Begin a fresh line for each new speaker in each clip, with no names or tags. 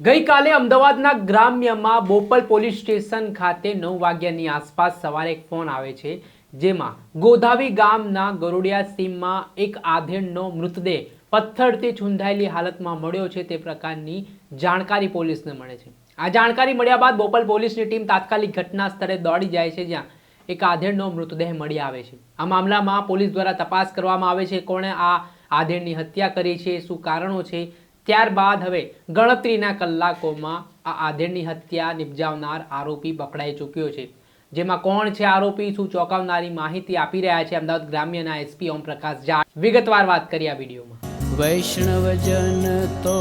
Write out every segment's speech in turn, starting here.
ગઈકાલે અમદાવાદના ગ્રામ્યમાં Bopal police station ખાતે નવ વાગ્યાની આસપાસ સવારે એક ફોન આવે છે, જેમાં ગોધાવી ગામના ગરોડિયા સીમમાં એક આધેડનો મૃતદેહ પથ્થરથી છૂંધાયેલી હાલતમાં મળ્યો છે, તે પ્રકારની જાણકારી પોલીસને મળે છે. આ જાણકારી મળ્યા બાદ બોપલ પોલીસની ટીમ તાત્કાલિક ઘટના સ્થળે દોડી જાય છે, જ્યાં એક આધેડનો મૃતદેહ મળી આવે છે. આ મામલામાં પોલીસ દ્વારા તપાસ કરવામાં આવે છે કોણે આ આધેડની હત્યા કરી છે, શું કારણો છે ત્યારબાદ હવે ગણતરીના કલાકોમાં આ આધેડની હત્યા નિપજાવનાર આરોપી પકડાઈ ચૂક્યો છે. જેમાં કોણ છે આરોપી શું ચોંકાવનારી માહિતી આપી રહ્યા છે અમદાવાદ ગ્રામ્યના એસપી ઓમ પ્રકાશ ઝા. વિગતવાર વાત કરી આ વિડીયોમાં.
વૈષ્ણવજન તો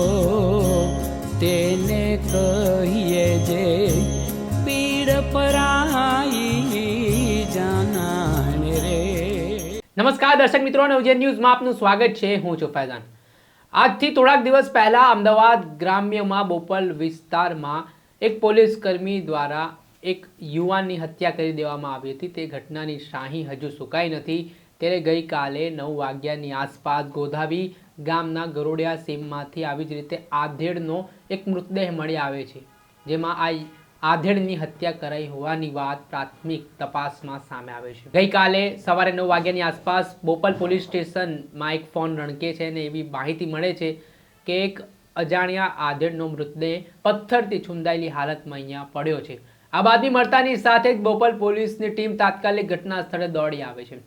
તેને કહીએ જે પીડ પરાઈ જાના રે.
નમસ્કાર દર્શક મિત્રો નવજે ન્યૂઝમાં આપનું સ્વાગત છે. હું છું ફૈઝાન. આજથી થોડાક દિવસ પહેલાં અમદાવાદ ગ્રામ્યમાં બોપલ વિસ્તારમાં એક પોલીસ કર્મી દ્વારા એક યુવાનની હત્યા કરી દેવામાં આવી હતી. તે ઘટનાની શાહી હજુ સુકાઈ નથી. ત્યારે ગઈકાલે નવ વાગ્યાની આસપાસ ગોધાવી ગામના ગરોડિયા સીમમાંથી આવી જ રીતે આધેડનો એક મૃતદેહ મળી આવે છે, જેમાં આ આધેડની હત્યા કરાઈ હોવાની વાત પ્રાથમિક તપાસમાં સામે આવે છે. ગઈકાલે સવારે નવ વાગ્યાની આસપાસ બોપલ પોલીસ સ્ટેશનમાં એક ફોન રણકે છે અને એવી માહિતી મળે છે કે એક અજાણ્યા આધેડનો મૃતદેહ પથ્થરથી છુંદાયેલી હાલતમાં અહીંયા પડ્યો છે. આ બાતમી મળતાની સાથે જ બોપલ પોલીસની ટીમ તાત્કાલિક ઘટના સ્થળે દોડી આવે છે.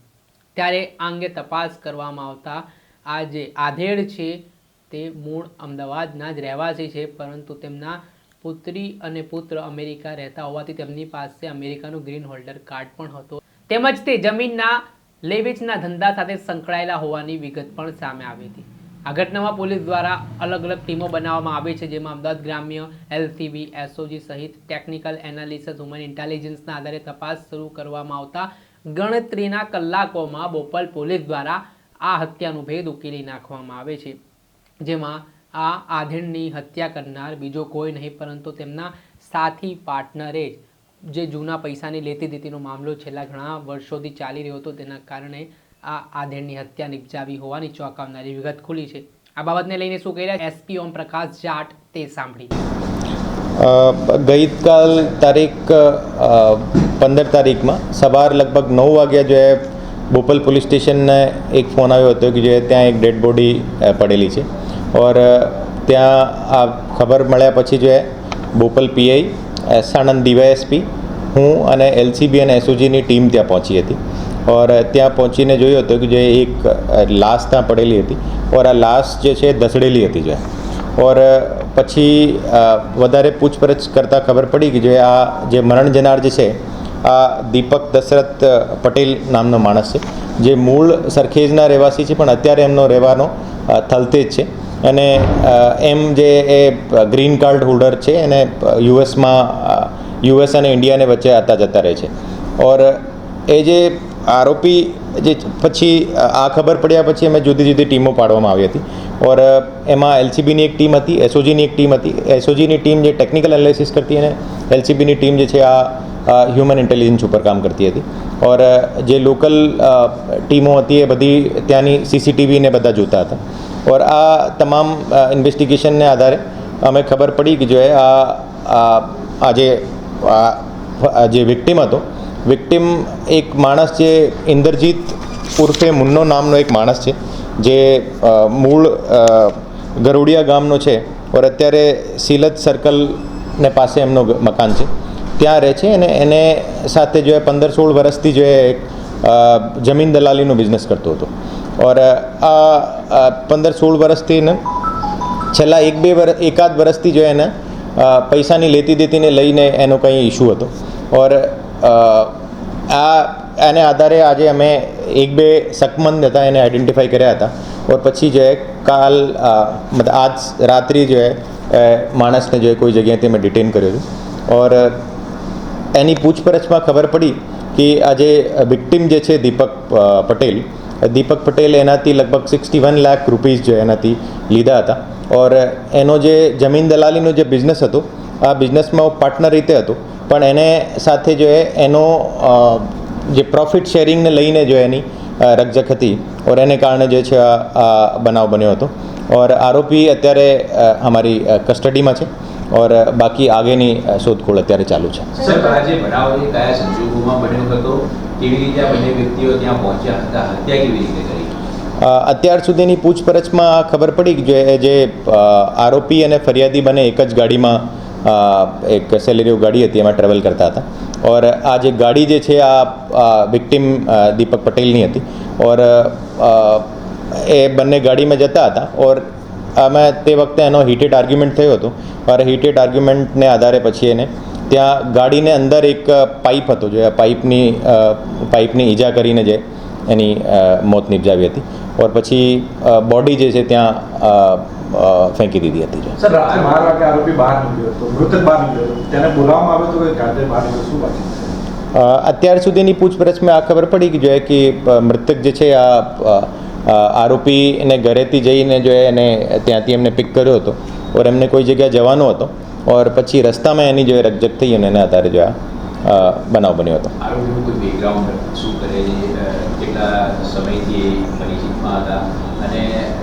ત્યારે આ અંગે તપાસ કરવામાં આવતા આ જે આધેડ છે તે મૂળ અમદાવાદના જ રહેવાસી છે, પરંતુ તેમના પુત્રી અને પુત્ર અમેરિકા રહેતા હોવાથી તેમની પાસે અમેરિકાનું ગ્રીન હોલ્ડર કાર્ડ પણ હતો. તેમજ તે જમીનના લેવેચના ધંધા સાથે સંકળાયેલા હોવાની વિગત પણ સામે આવી હતી. આ ઘટનામાં પોલીસ દ્વારા અલગ અલગ ટીમો બનાવવામાં આવી છે, જેમાં અમદાવાદ ગ્રામ્ય એલસીબી એસઓજી સહિત ટેકનિકલ એનાલિસિસ, હ્યુમન ઇન્ટેલિજન્સના આધારે તપાસ શરૂ કરવામાં આવતા ગણતરીના કલાકોમાં બોપલ પોલીસ દ્વારા આ હત્યાનો ભેદ ઉકેલી નાખવામાં આવે છે. જેમાં આ આધેડની હત્યા કરનાર બીજો કોઈ નહીં, પરંતુ તેમના સાથી પાર્ટનરે જ જૂના પૈસાની લેતી દેતીનો મામલો છેલ્લા ઘણા વર્ષોથી ચાલી રહ્યો હતો, તેના કારણે આ આધેડની હત્યા નિપજાવી હોવાની ચોંકાવનારી વિગત ખુલી છે. આ બાબતને લઈને શું કહી રહ્યા? એસપી ઓમ પ્રકાશ જાટ તે સાંભળી.
ગઈકાલ તારીખ પંદર તારીખમાં સવાર લગભગ નવ વાગ્યા જો બોપલ પોલીસ સ્ટેશનને એક ફોન આવ્યો હતો કે જે ત્યાં એક ડેડ બોડી પડેલી છે. ઓર, ત્યાં આ ખબર મળ્યા પછી જે બોપલ પીઆઈ સાણંદ ડીવાયએસપી, હું અને એલસીબી અને એસઓજીની ટીમ ત્યાં પહોંચી હતી. ઓર, ત્યાં પહોંચીને જોયું હતું કે જે એક લાશ ત્યાં પડેલી હતી. ઓર, આ લાશ જે છે ધસડેલી હતી જો. ઓર, પછી વધારે પૂછપરછ કરતાં ખબર પડી કે જે આ જે મરણ જનાર જે છે, આ દીપક દશરથ પટેલ નામનો માણસ છે. જે મૂળ સરખેજના રહેવાસી છે, પણ અત્યારે એમનો રહેવાનો થલતેજ છે. અને એમ જે એ ગ્રીન કાર્ડ હોલ્ડર છે, એને યુએસમાં યુએસ અને ઇન્ડિયાને વચ્ચે આતા જતા રહે છે. ઓર, એ જે આરોપી જે પછી આ ખબર પડ્યા પછી અમે જુદી જુદી ટીમો પાડવામાં આવી હતી. ઓર એમાં એલસીબીની એક ટીમ હતી, એસઓજીની એક ટીમ હતી. એસઓજીની ટીમ જે ટેકનિકલ એનાલિસિસ કરતી અને એલસીબીની ટીમ જે છે, આ હ્યુમન ઇન્ટેલિજન્સ ઉપર કામ કરતી હતી. ઓર જે લોકલ ટીમો હતી એ બધી ત્યાંની સીસીટીવી ને બધા જોતા હતા. ઓર આ તમામ ઇન્વેસ્ટિગેશનને આધારે અમે ખબર પડી કે જો એ આ આ આ જે વિક્ટિમ હતો વિક્ટિમ એક માણસ જે ઇન્દ્રજીત ઉર્ફે મુન્નો નામનો એક માણસ છે, જે મૂળ ગરોડિયા ગામનો છે. ઓર અત્યારે સિલત સર્કલને પાસે એમનો મકાન છે. ત્યાં રહે છે અને એને સાથે જો એ પંદર સોળ વર્ષથી જો એ જમીન દલાલીનો બિઝનેસ કરતો હતો. ઓર આ પંદર સોળ વર્ષથી એને છેલ્લા એક બે વર્ષ એકાદ વર્ષથી જો એને પૈસાની લેતી દેતીને લઈને એનો કંઈ ઇશ્યુ હતો. ઓર આ, એને આધારે આજે અમે એક બે શકમંદ હતા એને આઈડેન્ટિફાઈ કર્યા હતા. ઓર પછી જે કાલ મતલબ આજ રાત્રિ જો માણસને જો કોઈ જગ્યાએથી અમે ડિટેન કર્યો હતો. ઓર એની પૂછપરછમાં ખબર પડી કે આ જે વિક્ટિમ જે છે દીપક પટેલ દીપક પટેલ એનાથી લગભગ સિક્સટી વન લાખ રૂપીઝ જે એનાથી લીધા હતા. ઓર એનો જે જમીન દલાલીનો જે બિઝનેસ હતો, આ બિઝનેસમાં પાર્ટનર રીતે હતો, પણ એને સાથે જો એનો જે પ્રોફિટ શેરિંગને લઈને જો એની રકઝક હતી, ઓર એને કારણે જે છે આ બનાવ બન્યો હતો. ઓર આરોપી અત્યારે અમારી કસ્ટડીમાં છે. ઓર બાકી આગેની શોધખોળ અત્યારે ચાલુ છે
સર આ જે બનાવ એ કયા સંજોગોમાં બન્યો હતો કેવી રીતે આ બંને વ્યક્તિઓ ત્યાં પહોંચ્યા હતા હત્યા કેવી રીતે કરી
અત્યાર સુધીની પૂછપરછમાં ખબર પડી કે જે આરોપી અને ફરિયાદી બંને એક જ ગાડીમાં એક સેલેરીઓ ગાડી હતી એમાં ટ્રાવેલ કરતા હતા ઓર આ જે ગાડી જે છે આ વિક્ટિમ દીપક પટેલની હતી ઓર એ બંને ગાડીમાં જતા હતા ઓર અમે તે વખતે એનો હીટેડ આર્ગ્યુમેન્ટ થયો હતો. ઓર હીટેડ આર્ગ્યુમેન્ટને આધારે પછી એને ત્યાં ગાડીને અંદર એક પાઇપ હતો જે પાઇપની પાઇપની ઈજા કરીને જે એની મોત નિપજાવી હતી. ઓર પછી બોડી જે છે ત્યાં ફેંકી દીધી હતી જો.
સર રાત્રે બાર વાગે આરોપી બહાર નીકળ્યો હતો મૃતક બહાર નીકળ્યો હતો. તેને બોલાવવામાં આવ્યો હતો કે જાતે બહાર નીકળ્યો શું વાત
અત્યાર સુધીની પૂછપરછમાં આ ખબર પડી કે જો કે મૃતક જે છે આ આરોપીને ઘરેથી જઈને જો એને ત્યાંથી એમને પિક કર્યો હતો ઓર એમને કોઈ જગ્યાએ જવાનો હતો ઓર પછી રસ્તામાં એની જો રકજક થઈ અને એના આધારે જો આ બનાવ બન્યો હતો.
હા હતા? અને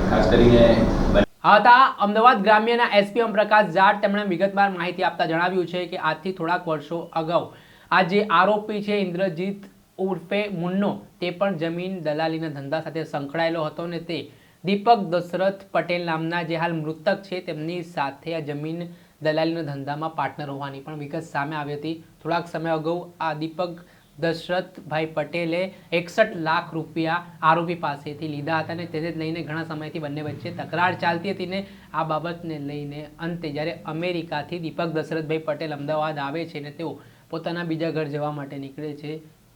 ખાસ કરીને બંને
આ હતા અમદાવાદ ગ્રામ્યના એસપી ઓમપ્રકાશ જાટ તેમણે વિગતવાર માહિતી આપતા જણાવ્યું છે કે આજથી થોડાક વર્ષો અગાઉ આ જે આરોપી છે ઇન્દ્રજીત ઉર્ફે મુન્નો, તે પણ જમીન દલાલીના ધંધા સાથે સંકળાયેલો હતો ને તે દીપક દશરથ પટેલ નામના જે હાલ મૃતક છે, તેમની સાથે આ જમીન દલાલીના ધંધામાં પાર્ટનર હોવાની પણ વિગત સામે આવી હતી. થોડાક સમય અગાઉ આ દીપક દશરથભાઈ પટેલે એકસઠ લાખ રૂપિયા આરોપી પાસેથી લીધા હતા અને તેને લઈને ઘણા સમયથી બંને વચ્ચે તકરાર ચાલતી હતી ને આ બાબતને લઈને અંતે જ્યારે અમેરિકાથી દીપક દશરથભાઈ પટેલ અમદાવાદ આવે છે ને તેઓ પોતાના બીજા ઘર જવા માટે નીકળે છે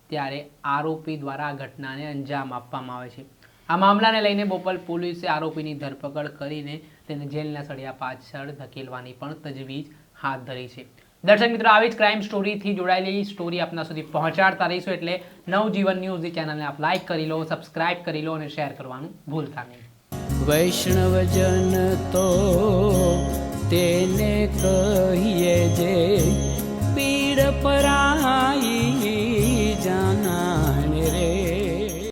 ત્યારે આરોપી દ્વારા આ ઘટનાને અંજામ આપવામાં આવે છે. આ મામલાને લઈને બોપલ પોલીસે આરોપીની ધરપકડ કરીને તેને જેલના સળિયા પાછળ ધકેલવાની પણ તજવીજ હાથ ધરી છે. દર્શક મિત્રો, આવી જ ક્રાઇમ સ્ટોરીથી જોડાયેલી સ્ટોરી આપના સુધી પહોંચાડતા રહીશું એટલે નવજીવન ન્યૂઝની ચેનલને આપ લાઈક કરી લો સબસ્ક્રાઇબ કરી લો અને શેર કરવાનું ભૂલતા નહીં.
વૈષ્ણવજન તો તેને કહીએ જે પીડ પરા